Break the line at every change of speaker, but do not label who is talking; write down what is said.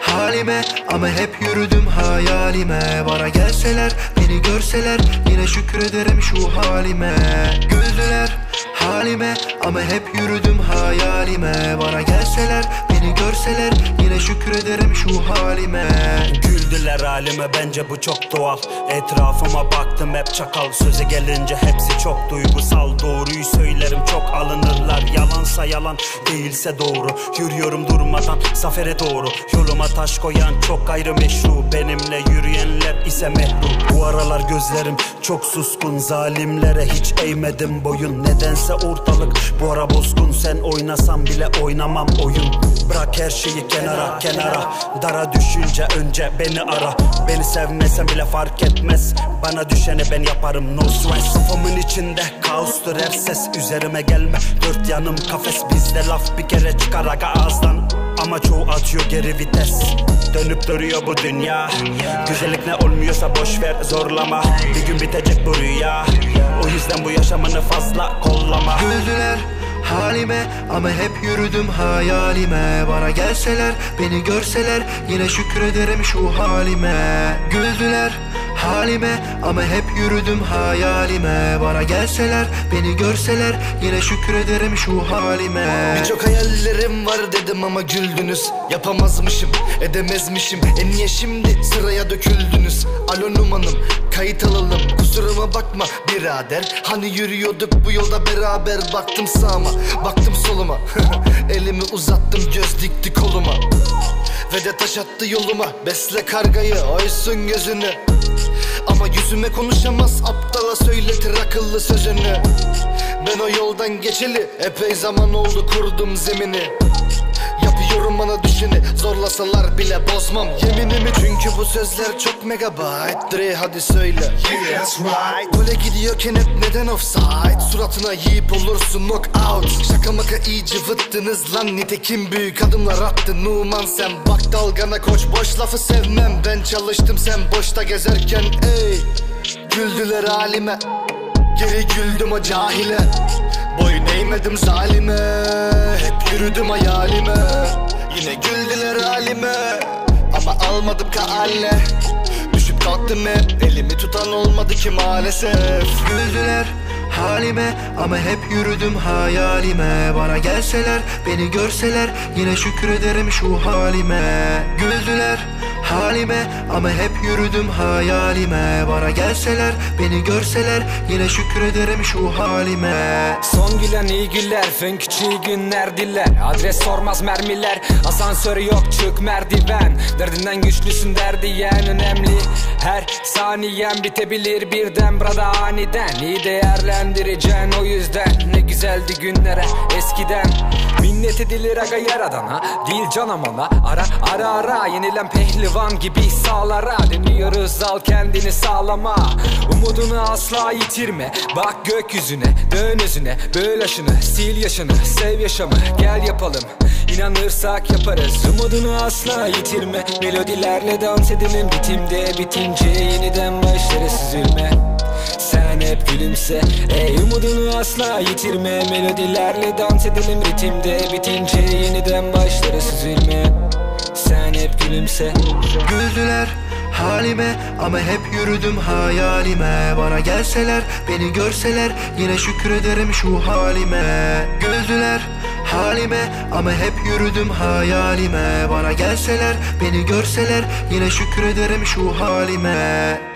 halime. Ama hep yürüdüm hayalime. Bana gelseler beni görseler Yine şükrederim şu halime. Güldüler halime Ama hep yürüdüm hayalime. Bana gelseler beni görseler Yine şükrederim şu halime.
Güldüler halime bence bu çok doğal Etrafıma baktım hep çakal. Söze gelince hepsi çok duygusal. Doğruyu söylerim çok alınırlar. Yalansa yalan değilse doğru. Yürüyorum durmadan zafere doğru. Yoluma taş koyan çok gayrimeşru. Benimle yürüyenler ise mehru Bu aralar gözlerim çok suskun. Zalimlere hiç eğmedim boyun. Nedense ortalık bu ara bozgun. Sen oynasan bile oynamam oyun. Bırak her şeyi kenara kenara. Dara düşünce önce beni ara Beni sevmesen bile fark etmez. Bana düşeni ben yaparım no stress. Kafamın içinde kaostur her ses. Üzerime gelme dört yanım kafes. Bizde laf bir kere çıkar aga ağızdan. Ama çoğu atıyor geri vites. Dönüp duruyor bu dünya. Güzellik ne olmuyorsa boş ver zorlama. Bir gün bitecek bu rüya. O yüzden bu yaşamını fazla kollama.
Güldüler halime. Ama hep yürüdüm hayalime. Bana gelseler beni görseler yine şükrederim şu halime. Güldüler halime ama hep yürüdüm hayalime. Bana gelseler beni görseler yine şükrederim şu halime.
Birçok hayallerim var dedim ama güldünüz. Yapamazmışım, edemezmişim. E niye şimdi sıraya döküldünüz? Alo numanım, kayıt alalım. Kusuruma bakma birader. Hani yürüyorduk bu yolda beraber? Baktım sağıma, baktım soluma. Elimi uzattım göz dikti koluma. Ve de taş attı yoluma. Besle kargayı, oysun gözünü ama yüzüme konuşamaz aptala söyletir akıllı sözünü. Ben o yoldan geçeli epey zaman oldu kurdum zemini Yapıyorum bana düşeni zorlasalar bile bozmam. Yeminimi Çünkü bu sözler çok megabyte Dre hadi söyle. Yeah that's right. Gole gidiyorken hep neden offside? Suratına yiyip olursun knockout Şaka maka iyice vıttınız lan. Nitekim büyük adımlar attı Numan sen Bak dalgana koç boş lafı sevmem. Ben çalıştım sen boşta gezerken ey. Güldüler halime. Geri güldüm o cahile Boyun eğmedim zalime Hep yürüdüm hayalime. Yine güldüler halime Ama almadım kale Düşüp kalktım hep Elimi tutan olmadı ki maalesef.
Güldüler halime ama hep yürüdüm hayalime. Bana gelseler beni görseler yine şükrederim şu halime. Güldüler halime. Ama hep yürüdüm hayalime. Bana gelseler beni görseler yine şükrederim şu halime.
Son gülen iyi güller Fön küçüğü günler diller. Adres sormaz mermiler Asansör yok çık merdiven. Derdinden güçlüsün derdi yen önemli. Her saniyen bitebilir birden Burada aniden. İyi değerlendireceksin O yüzden. Ne güzeldi günlere eskiden. Minnet edilir aga yaradana Değil canamana Ara ara ara yenilen pehlivan gibi sağlara Dönüyoruz. Al kendini sağlama. Umudunu asla yitirme. Bak gökyüzüne dön özüne. Böl aşını sil yaşını. Sev yaşamı gel yapalım. İnanırsak yaparız. Umudunu asla yitirme. Melodilerle dans edelim. Ritimde bitince yeniden başlarız. Üzülme. Sen hep gülümse. Ey umudunu asla yitirme. Melodilerle dans edelim. Ritimde Bitince yeniden başlarız. Üzülme Sen hep gülümse.
Güldüler halime ama hep yürüdüm hayalime. Bana gelseler beni görseler yine şükrederim şu halime. Güldüler halime ama hep yürüdüm hayalime. Bana gelseler beni görseler yine şükrederim şu halime